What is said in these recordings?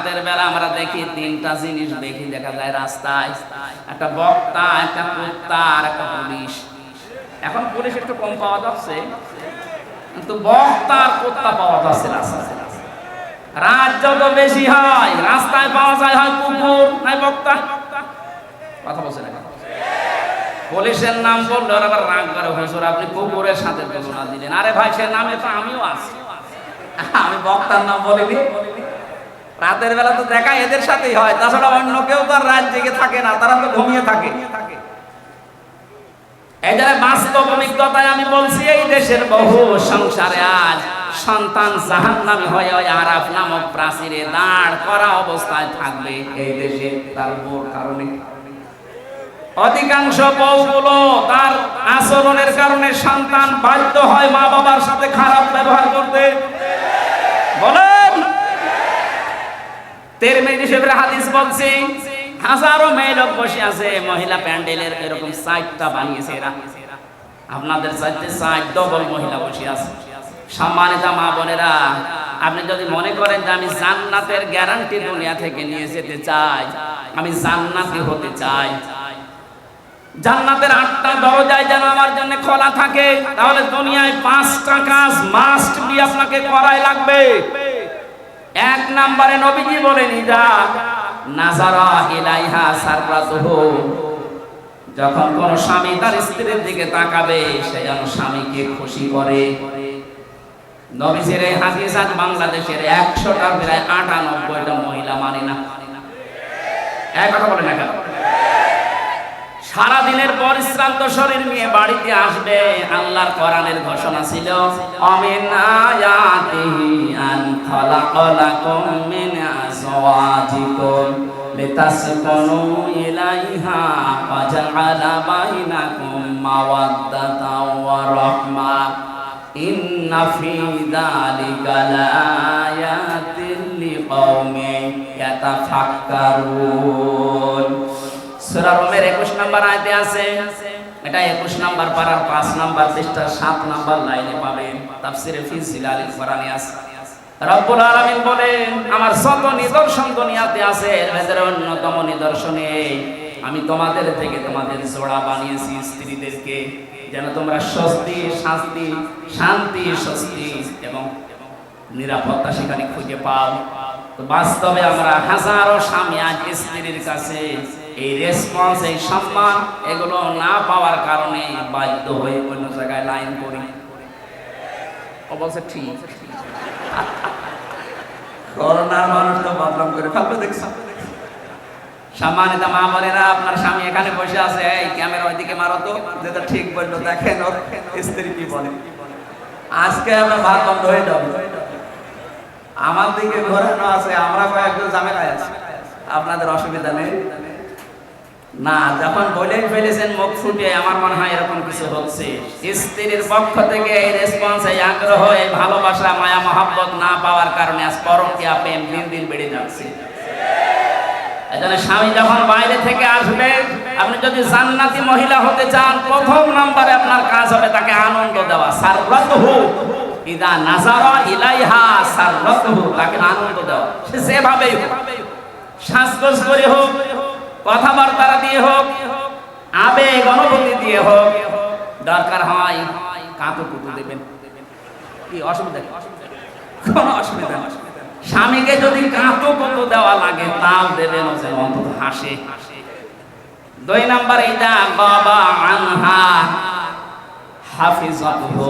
রাতের বেলা আমরা দেখি তিনটা জিনিস দেখি, দেখা যায় রাস্তায়। একটা বক্তা, একটা কুত্তা আর একটা পুলিশ। এখন পুলিশ একটু কম পাওয়া যাচ্ছে, কিন্তু বক্তা আর কুত্তা পাওয়া যাচ্ছে রাস্তায়। রাত যত বেশি হয়, রাস্তায় পাওয়া যায় হয় কুকুর নাই বক্তা। কথা বলছে না পুলিশের নাম বললে ওরা আবার রাগ করে, হুজুর, আপনি কুকুরের সাথে তুলনা দিলেন। আরে ভাই, সে নামে তো আমিও আছি। আমি বক্তার নাম বলিনি। রাতের বেলা তো দেখা এদের সাথেই হয়। তাছাড়া অন্য কেউ তো আর রাত জেগে থাকে না, তারা তো ঘুমিয়ে থাকে। এই জন্য বাস্তব অভিজ্ঞতায় আমি বলছি, এই দেশের বহু সংসারে আজ সন্তান জাহান নামে হয়ে ওই আরাফ নামক প্রাচীরে দাঁড় করা অবস্থায় থাকবে এই দেশে তার কারণে। অধিকাংশ বউগুলো তার আচরণের কারণে সন্তান বাধ্য হয় মা বাবার সাথে খারাপ ব্যবহার করতে বলেন তেরমিজি শরীফের হাদিস হাজারো মেয়ে লোক বসে আছে, মহিলা প্যান্ডেলের এরকম বানিয়েছে এরা। আপনাদের সাইডে সাইড ডবল মহিলা বসে আছে। সম্মানিত মা বোনেরা, আপনি যদি মনে করেন যে আমি জান্নাতের গ্যারান্টি দুনিয়া থেকে নিয়ে যেতে চাই, আমি জান্নাতি হতে চাই। জান্নাতের আটটা দরজায় যেন আমার জন্য খোলা থাকে, তাহলে দুনিয়ায় পাঁচটা কাজ মাস্ট বি আপনাকে করাই লাগবে। এক নম্বরে নবীজি বলেন যা নাজারা ইলাইহা সাররাতুহু। যখন কোন স্বামী তার স্ত্রীর দিকে তাকাবে, সে যেন স্বামীকে খুশি করে। নবীজির এই হাদিস আজ বাংলাদেশের একশোটা প্রায় আটানব্বইটা মহিলা মানে না। এক কথা বলে না কেন? সারা দিনের পরিশ্রান্ত শরীর নিয়ে বাড়িতে আসবে, আল্লাহর কোরআনের ঘোষণা ছিল অমিন মিন আজওয়াজিকুম লিতাসকুনু ইলাইহা ওয়া জাআলা বাইনাকুম মাওয়াদ্দাতাও ওয়া রাহমা ইন্না ফি যালিকা লাআয়াতিন লিকাউমিন ইয়াতাফাক্কারুন সূরা রোমের 21 নম্বর আয়াতে আছে। এটা 21 নম্বর পারার 5 নম্বর পৃষ্ঠা 7 নম্বর লাইনে পাবেন। তাফসিরে ফি জিলালিল কোরআনে আছে। রব্বুল আলামিন বলেন, আমার শত নিদর্শন দুনিয়াতে আছে ভেতরে অন্যতম নিদর্শনে আমি তোমাদের থেকে তোমাদের জোড়া বানিয়েছি স্ত্রীদেরকে, যেন তোমরা স্বস্তি, শান্তি শান্তি, স্বস্তি এবং নিরাপত্তা সেখানে খুঁজে পাও। তো বাস্তবে আমরা হাজারো স্বামী আজ স্ত্রীর কাছে এই রেসপন্স এই সম্মান, এগুলো না পাওয়ার কারণে বাধ্য হয়ে অন্য জায়গায় লাইন করি। ও ঠিক। করোনার মানুষ তো বদনাম করে ফেলবে, দেখছ? সম্মানিত মা আপনার স্বামী এখানে বসে আছে। এই, ক্যামেরা ওইদিকে মারো তো যেটা ঠিক বলল, দেখেন ওর স্ত্রী কি বলে। আজকে আমরা ভাত বন্ধ হয়ে যাব। আমার দিকে ঘোরানো আছে, আমরা কয়েকজন ঝামেলায় আছি। আপনাদের অসুবিধা নেই। না, যখন বলেই ফেলেছেন, মুখ ফুটে আমার মনে হয় এরকম কিছু হচ্ছে। স্ত্রীর পক্ষ থেকে এই রেসপন্স এই আগ্রহ, এই ভালোবাসা, মায়া, মহাব্বত না পাওয়ার কারণে আজ পরকিয়া প্রেম দিন দিন বেড়ে যাচ্ছে। এজন্য স্বামী যখন বাইরে থেকে আসবে, আপনি যদি জান্নাতি মহিলা হতে চান, প্রথম নম্বরে আপনার কাজ হবে তাকে আনন্দ দেওয়া, সাররাতহু। ইদা নাজারা ইলাইহা সাররাতহু, তাকে আনন্দ দেওয়া। সে যেভাবেই হোক শ্বাসকোষ করে হোক কথাবার্তা দিয়ে হোক, আবেগ, অনুভূতি দিয়ে হোক, দরকার হয় কাঁতু কুতু দেবেন। কি অসুবিধা? কোনো অসুবিধা স্বামীকে যদি কাঁতো কত দেওয়া লাগে তাও দেবেন অন্তত হাসে। দুই নাম্বার এটা বাবা আনহা হাফিজাতুহু।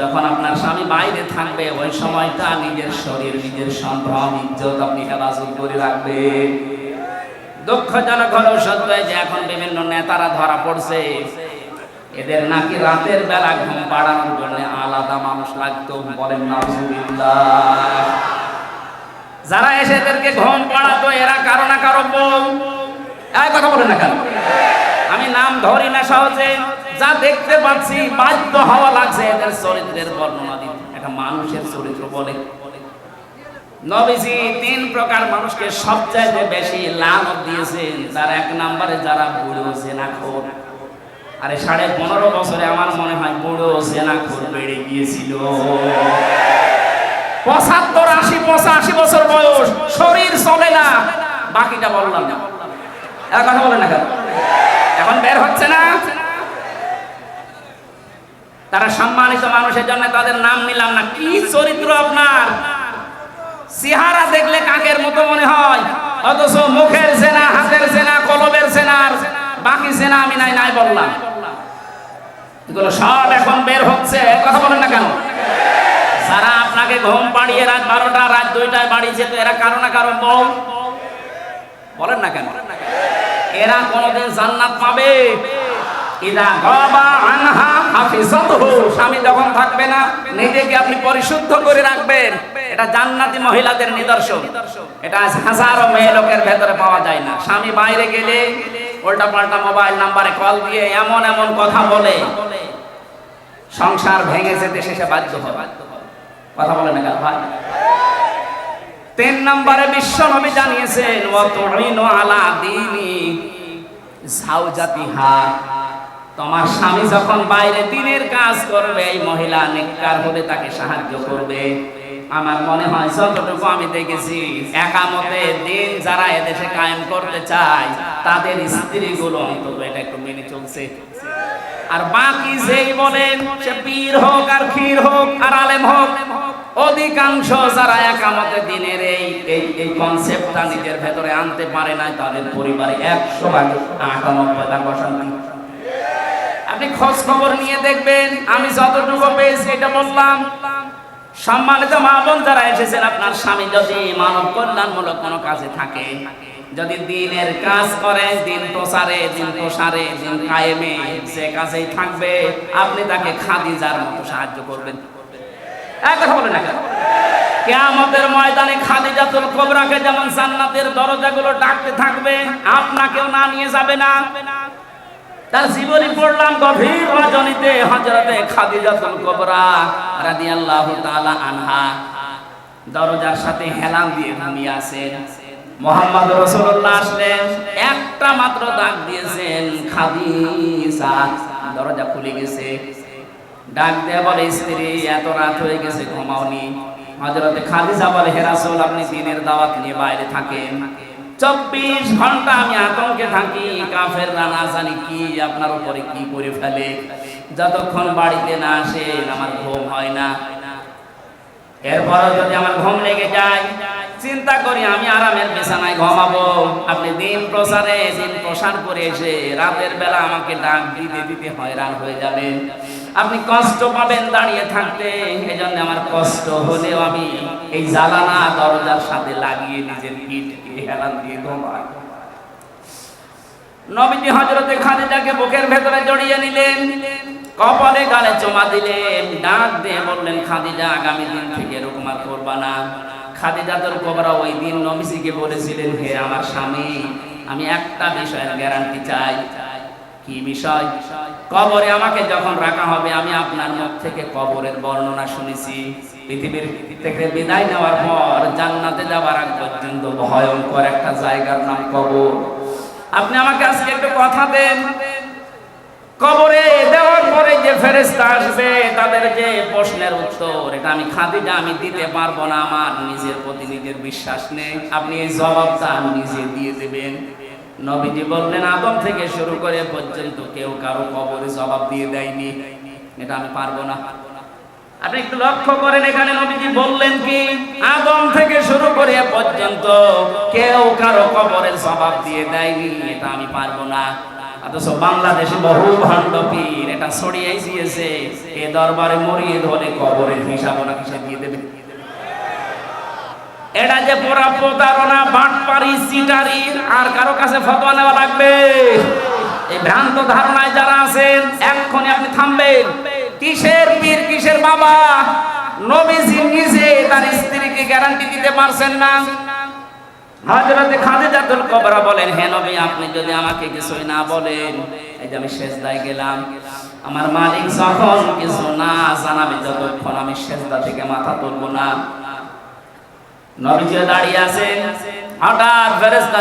যখন আপনার স্বামী বাইরে থাকবে, ওই সময়টা নিজের শরীর, নিজের সম্ভ্রম, ইজ্জত আপনি হেফাজত করে রাখবেন। দুঃখজনক হলো সত্য যে এখন বিভিন্ন নেতারা ধরা পড়ছে। এদের নাকি রাতের বেলা ঘুম পাড়ানোর জন্য আলাদা মানুষ লাগতো বলেন যারা এসে এদেরকে ঘুম পাড়াতো, এরা কারও না কারও এই কথা বলে না কেন? আমি নাম ধরি না সহজে। যা দেখতে পাচ্ছি, বাধ্য হওয়া লাগছে এদের চরিত্রের বর্ণনা দিন একটা মানুষের চরিত্র বলে। নবীজি তিন প্রকার মানুষকে সবচাইতে বেশি লানত দিয়েছেন। তার এক নম্বরে যারা বুড়ো জেনাখোর। আরে সাড়ে পনেরো বছরে আমার মনে হয় বুড়ো জেনাখোর বেড়ে গিয়েছিল। পঁচাত্তর, আশি, পঁচাশি বছর বয়স, শরীর চলে না। বাকিটা বললাম। না কথা বলেন না এখন বের হচ্ছে না। তারা সম্মানিত মানুষের জন্য তাদের নাম নিলাম না। কি চরিত্র আপনার? চেহারা দেখলে কাকের মতো মনে হয়? অথচ মুখের সেনা, হাতের সেনা, কলবের সেনার বাকি সেনা আমি নাই নাই বললাম। এগুলো সব এখন বের হচ্ছে। কথা বলেন না কেন? সারা আপনাকে ঘুম পাড়িয়ে রাত বারোটা, রাত দুইটায় বাড়িয়েছে তো এরা কারও না কারও বউ। বলেন না কেন? এরা কোনোদিন জান্নাত পাবে? স্বামী যখন থাকবে না, নিজেকে আপনি পরিশুদ্ধ করে রাখবেন। এটা জান্নাতি মহিলাদের নিদর্শন। এটা হাজারো মেয়ে লোকের ভেতরে পাওয়া যায় না। স্বামী বাইরে গেলে উল্টা পাল্টা মোবাইল নাম্বারে কল দিয়ে এমন এমন কথা বলে। সংসার ভেঙে যেতে শেষে বাধ্য কথা বলে না ভাই। তিন নম্বরে বিশ্ব নবী জানিয়েছেন আলা তোমার স্বামী যখন বাইরে দিনের কাজ করবে, এই মহিলা নেককার হলে তাকে সাহায্য করবে। আমার মনে হয় যতটুকু আমি দেখেছি, একামতে দিন যারা এদেশে কায়েম করতে চায়, তাদের স্ত্রীগুলো অন্তত এটা একটু মেনে চলছে। আর বাকি যেই বলেন, সে পীর হোক আর ক্ষীর হোক আর আলেম হোক, অধিকাংশ যারা একামতে দিনের এই এই এই কনসেপ্টটা নিজের ভেতরে আনতে পারে না তাদের পরিবারে একশো ভাগ আটানব্বই ভাগ অশান্তি আপনি খোঁজ খবর নিয়ে দেখবেন, আমি যতটুকু পেয়েছি এটা বললাম। সম্মানিত মা বোন যারা এসেছেন, আপনার স্বামী যদি মানব কল্যাণমূলক কোনো কাজে থাকে, যদি দিনের কাজ করে, দিন প্রসারে দিন প্রসারে, দিন কায়েমে সে কাজেই থাকবে, আপনি তাকে খাদিজার মতো সাহায্য করবেন। এক কথা বলে না কেন? কেয়ামতের ময়দানে খাদিজাতুল কোবরাকে যেমন জান্নাতের দরজাগুলো ডাকতে থাকবে, আপনাকেও না নিয়ে যাবে না। তার জীবনী পড়লাম গভীর রজনীতে হজরতে খাদিজাতুল কোবরা রাদিয়াল্লাহু তাআলা আনহা। দরজার সাথে হেলান দিয়ে ঘুমিয়ে আছেন। মোহাম্মদ রসুল্লাহ আসলেন, একটা মাত্র ডাক দিয়েছেন, খাদিজা। দরজা খুলে গেছে। ডাক দেয়া বলে, স্ত্রী, এত রাত হয়ে গেছে, ঘুমাওনি। হজরতে খাদিজা বলে হেরাসুল আপনি দিনের দাওয়াত নিয়ে বাইরে থাকেন। চব্বিশ ঘণ্টা আমি আতঙ্কে থাকি কাফের রানা জানি কি, আপনার উপরে কি করে ফেলে। যতক্ষণ বাড়িতে না আসেন আমার ঘুম হয় না। এরপরও যদি আমার ঘুম লেগে যায়, চিন্তা করি আমি আরামের বিছানায় ঘুমাবো। আপনি দিন প্রসারে, দিন প্রসার করে এসে রাতের বেলা আমাকে ডাক দিতে দিতে হয়রান হয়ে যাবেন। আপনি কষ্ট পাবেন দাঁড়িয়ে থাকতে। এই জন্য আমার কষ্ট হলেও আমি এই জ্বালানা দরজার সাথে লাগিয়ে নিজের পিঠকে হেলান দিয়ে ঘুমাই। নবীজি হজরতে খাদিজাকে বুকের ভেতরে জড়িয়ে নিলেন, কপালে গালে চমা দিলেন, ডাক দিয়ে বললেন, খাদিজা, আগামী দিন থেকে এরকম আর করবা না খাদিজাতুল কোবরা ওই দিন নবীজিকে বলেছিলেন, হে আমার স্বামী, আমি একটা বিষয়ের গ্যারান্টি চাই। কি বিষয়? কবরে আমাকে যখন রাখা হবে, আমি আপনার মুখ থেকে কবরের বর্ণনা শুনেছি। পৃথিবীর থেকে বিদায় নেওয়ার পর জান্নাতে যাওয়ার আগ পর্যন্ত ভয়ঙ্কর একটা জায়গার নাম কবর। আপনি আমাকে আজকে একটু কথা দেন। কবরে দেওয়ার পরে যে ফেরেস্তা আসবে তাদের যে প্রশ্নের উত্তর, এটা আমি খাদিজা, আমি দিতে পারব না আমার নিজের প্রতি নিজের বিশ্বাস নেই। আপনি এই জবাবটা নিজে দিয়ে দেবেন। নবীজি বললেন, আদম থেকে শুরু করে পর্যন্ত কেউ কারও কবরে জবাব দিয়ে দেয়নি। এটা আমি পারব না। আপনি একটু লক্ষ্য করেন, এখানে নবীজি বললেন কি, আদম থেকে শুরু করে পর্যন্ত কেউ কারও কবরের জবাব দিয়ে দেয়নি। এটা আমি পারব না। অথচ বাংলাদেশে বহু ভণ্ড পীর, এটা ছড়িয়ে দিয়েছে। এ দরবারে মরিয়ে ধরে কবরের হিসাব ওরা কিসে দিয়ে দেবে। এটা যে পুরা প্রতারণা, বাটপারি সিটারি আর কারও কাছে ফতোয়া নেওয়া লাগবে? এই ভ্রান্ত ধারণায় যারা আছেন, এক্ষুনি আপনি থামবেন। কিসের পীর, কিসের বাবা? নবীজি নিজে তার স্ত্রীকে গ্যারান্টি দিতে পারছেন না। হযরতে খাদিজাতুল কুবরা বলেন, হে নবী, আপনি যদি আমাকে কিছুই না বলেন, এই যে আমি সেজদায় গেলাম। আমার মালিক যখন কিছু না জানাবে যতক্ষণ আমি সেজদা থেকে মাথা তুলবো না। দাঁড়িয়ে আছেন। হঠাৎ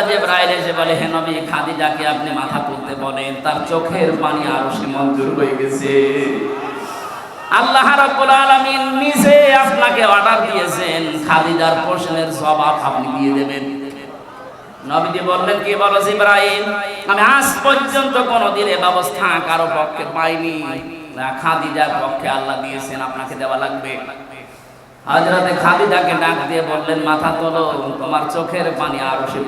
জিবরাইল এসে বলে, হে নবী, খাদিজাকে আপনি মাথা তুলতে বলেন, তার চোখের পানি আরও সে মঞ্জুর হয়ে গেছে। আল্লাহ রাব্বুল আলামিন নিজে আপনাকে অর্ডার দিয়েছেন, খাদিজার প্রশ্নের জবাব আপনি দিয়ে দেবেন। নবীজি বললেন, কি বলো আমি আজ পর্যন্ত কোনোদিন এ ব্যবস্থা কারও পক্ষে পাইনি। খাদিজার পক্ষে আল্লাহ দিয়েছেন, আপনাকে দেওয়া লাগবে। হাজরাতে খালিদাকে ডাক দিয়ে বললেন মাথা তোলো তোমার চোখের পানি আরও সে